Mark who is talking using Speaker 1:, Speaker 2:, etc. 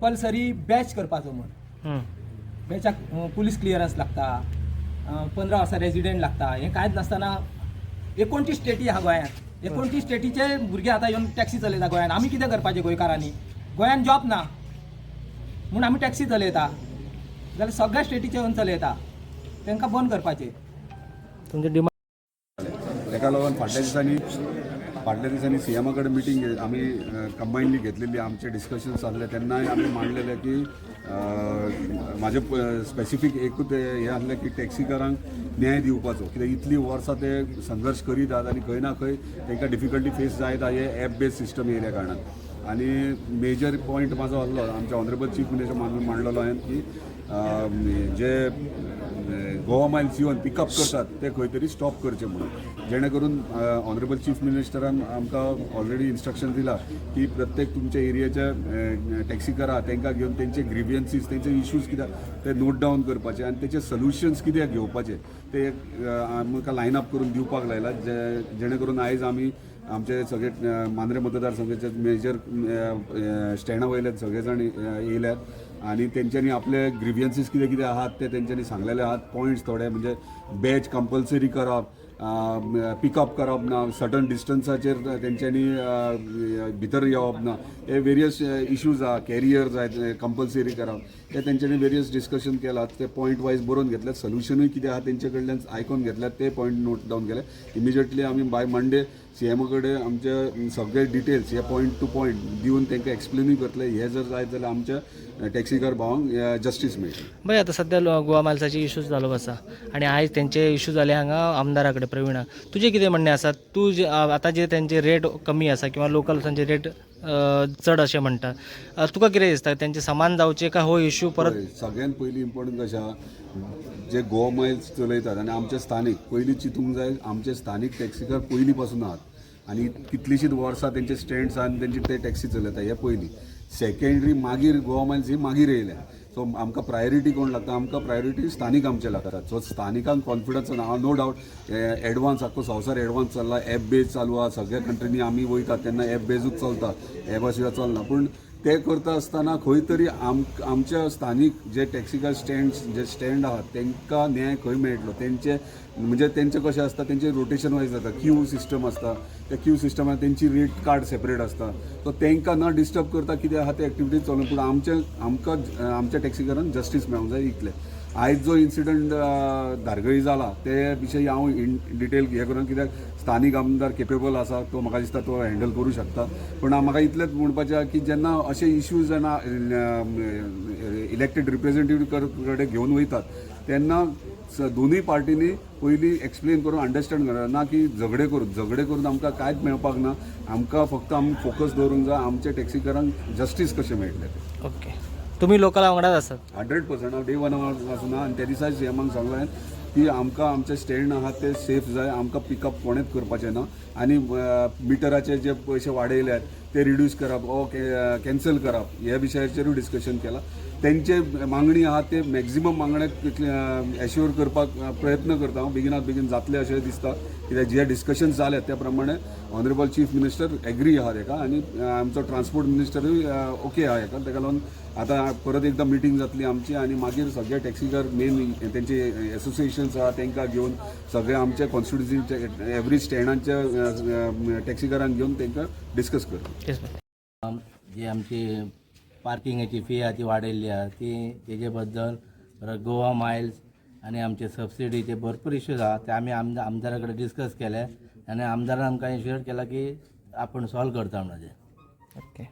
Speaker 1: Compulsory batch करपाचो म्हण.
Speaker 2: हं.
Speaker 1: बॅचाक पुलीस क्लियरन्स लागता पंदरा वर्सां रेजिडेंट लागता हें कांयच नासतना एकोणतीस स्टेटी आहा गोंयांत. एकोणतीस स्टेटीचे भुरगे आतां येवन टॅक्सी चलयता गोंयांत. आमी कितें करपाचें गोंयकारांनी? गोंयांत जॉब ना. म्हूण आमी टॅक्सी चलयता. जाल्यार सगळ्या स्टेटीचे येवन चलयता. तांकां बंद करपाचें.
Speaker 2: तुमचे डिमांड
Speaker 3: तेका लागून फाटल्या दिसांनी फाटल्या दिसांनी सी एमा कडेन मिटींग आमी घेतलेली आमचे डिस्कशन जाल्ले तेन्नाय आमी मांडलेले की माझे स्पेसिफीक एकूच हें आसलें की टॅक्सीकारांक न्याय दिवपाचो. कित्याक इतलीं वर्सां ते संघर्श करीत आहात आनी खंय ना खंय तांकां डिफिकल्टी फेस जायत आहा हे ॲप बेस्ड सिस्टम येयल्या कारणान. आनी मेजर पॉयंट म्हाजो आसलो आमच्या ऑनरेबल चीफ मिनिस्टर मांडलेलो हांवें की जे गोवा मायल्स येवन पिकअप करतात ते खंय तरी स्टॉप करचे म्हणून. जेणे करून ऑनरेबल चीफ मिनिस्टरान आमकां ऑलरेडी इन्स्ट्रक्शन दिला की प्रत्येक तुमच्या एरियाचे टॅक्सीकारा तांकां घेवन तेंचे ग्रिवियन्सीस तेंचे इश्यूज कित्याक ते नोट डावन करपाचे आनी तेचे सोल्युशन्स कित्याक घेवपाचे ते आमकां लायन अप करून दिवपाक लायला जे जेणे करून आयज आमी आमचे सगळे मांद्रे मतदारसंघाचे मेजर स्टँडा वयले सगळे जाण येयल्यात आनी तेंच्यांनी आपले ग्रिवियन्सीस कितें कितें आहात ते तेंच्यांनी सांगलेले आहात. पॉयंट्स थोडे म्हणजे बॅच कंपल्सरी करप पिकअप करप ना सर्टन डिस्टन्साचेर तेंच्यांनी भितर येवप ना हे वेरियस इश्यूज आहा कॅरियर जाय कंपल्सरी करप हे तेंच्यांनी वेरियस डिस्कशन केलात ते पॉयंट वायज बरोवन घेतल्यात सोल्युशनूय कितें आहा तेंचे कडल्यान आयकून घेतल्यात ते पॉयंट नोट डावन केले. इमिजिएटली आमी बाय मंडे सी एमा कडेन आमचे सगळे डिटेल्स हे पॉयंट टू पॉयंट दिवन तांकां एक्सप्लेनूय करतले. हे जर जायत जाल्यार आमच्या टॅक्सीकार भावांक जस्टीस मेळटली
Speaker 2: बरें आता सध्या गोवा मालसाची इश्यूज चालू आसा आणि आयज तेंचे इश्यू जाले हांगा आमदारा कडेन प्रवीणा तुजें कितें म्हणणें असतात? तूं जे आता आतां जे तेंचे रेट कमी आसा किंवा लोकल्सांचे रेट चड अशें म्हणतात तुका कितें दिसता त्यांचे समान जावचे काय हो इश्यू परत?
Speaker 3: सगळ्यात पयलीं इम्पॉर्टंट कशा आहा जे गोवा मायल्स चलयतात आनी आमचे स्थानीक पयलीं चिंतूंक जाय आमचे स्थानीक टॅक्सीकार पयलीं पासून आहात. आनी कितलींशींच वर्सां तेंचे स्टँड्स आहा तेंची ते टॅक्सी चलयता हे पयलीं सेकेंडरी मागीर गोवा मायल्स ही मागीर येयल्या. सो आमकां प्रायोरिटी कोण लागता? आमकां प्रायोरिटी स्थानीक आमचे लागतात. सो स्थानिकांक कॉन्फिडन्स ना नो डावट एडवान्स आख्खो संवसार एडवान्स चल्ला एप बेज चालू आहा सगळ्या कंट्रीनी आमी वयतात तेन्ना एप बेजूच चलता. एपा शिवाय चलना. पूण ते करता आसतना खंय तरी आम आमच्या स्थानीक जे टॅक्सिकल स्टँड जे स्टँड आहात तांकां न्याय खंय मेळटलो? तेंचे म्हणजे तेंचे कशें आसता तेंचे रोटेशन वायज जाता क्यू सिस्टम आसता त्या क्यू सिस्टमान तेंची रेट कार्ड सेपरेट आसता सो तांकां न डिस्टर्ब करता कितें आहा ते एक्टिविटीज चलून पूण आमचे आमकां आमच्या टॅक्सीकारांक जस्टीस मेळूंक जाय इतलें आयज जो इन्सिडंट धारगळी जाला ते विशयी हांव इन डिटेल हे करून कित्याक स्थानीक आमदार केपेबल आसा तो म्हाका दिसता तो हँडल करूं शकता. पूण म्हाका इतलेंच म्हणपाचें की जेन्ना अशे इश्यूज जेन्ना इलेक्टेड रिप्रेझेंटेटिव्ह कडेन घेवन वयतात तेन्ना दोनूय पार्टींनी पयलीं एक्सप्लेन करून अंडरस्टँड करप ना की झगडे करून झगडे करून आमकां कांयच मेळपाक ना आमकां फक्त आमी फोकस दवरूंक जाय आमच्या टॅक्सीकारांक जस्टीस कशें मेळटलें
Speaker 2: ओके तुम्ही लोकला वांगडाच आसात
Speaker 3: हंड्रेड पर्संट. हांव डे वनपासून आनी त्या दिसा सीएमाक सांगलें की आमकां आमचे स्टँड आहा ते सेफ जाय. आमकां पिकअप कोणेच करपाचें ना. आनी मिटराचे जे पयशे वाडयल्यात ते रिड्यूस करप ओ कॅन्सल करप ह्या विशयाचेरूय डिस्कशन केलां. तेंचे मागणी आहा ते मॅक्झिमम मागण्या एश्युअर करपाक प्रयत्न करता. हांव बेगिनात बेगीन जातले अशें दिसता कित्याक जे डिस्कशन जाले त्या प्रमाणे ऑनरेबल चीफ मिनिस्टर एग्री आहा तेका आनी आमचो ट्रान्सपोर्ट मिनिस्टरूय ओके आहा हेका तेका लागून आतां परत एकदां मिटींग जातली आमची आनी मागीर सगळे टॅक्सीकार मेन तेंचे एसोसिएशन्स आहा तांकां घेवन सगळे आमचे कॉन्स्टिट्युन्सी एवरी स्टँडांच्या टॅक्सीकारांक घेवन तांकां डिस्कस करता.
Speaker 4: जी आमची पार्किंगाची फी आहा ती वाडयल्ली आहा. ती तेजे बद्दल परत गोवा मायल्स आनी आमचे सबसिडीचे भरपूर इश्यूज आहा ते आमी आमदार आमदारा कडेन डिस्कस केले आनी आमदारान आमकां इश्युअर केला की आपण सॉल्व करता म्हणून
Speaker 2: ओके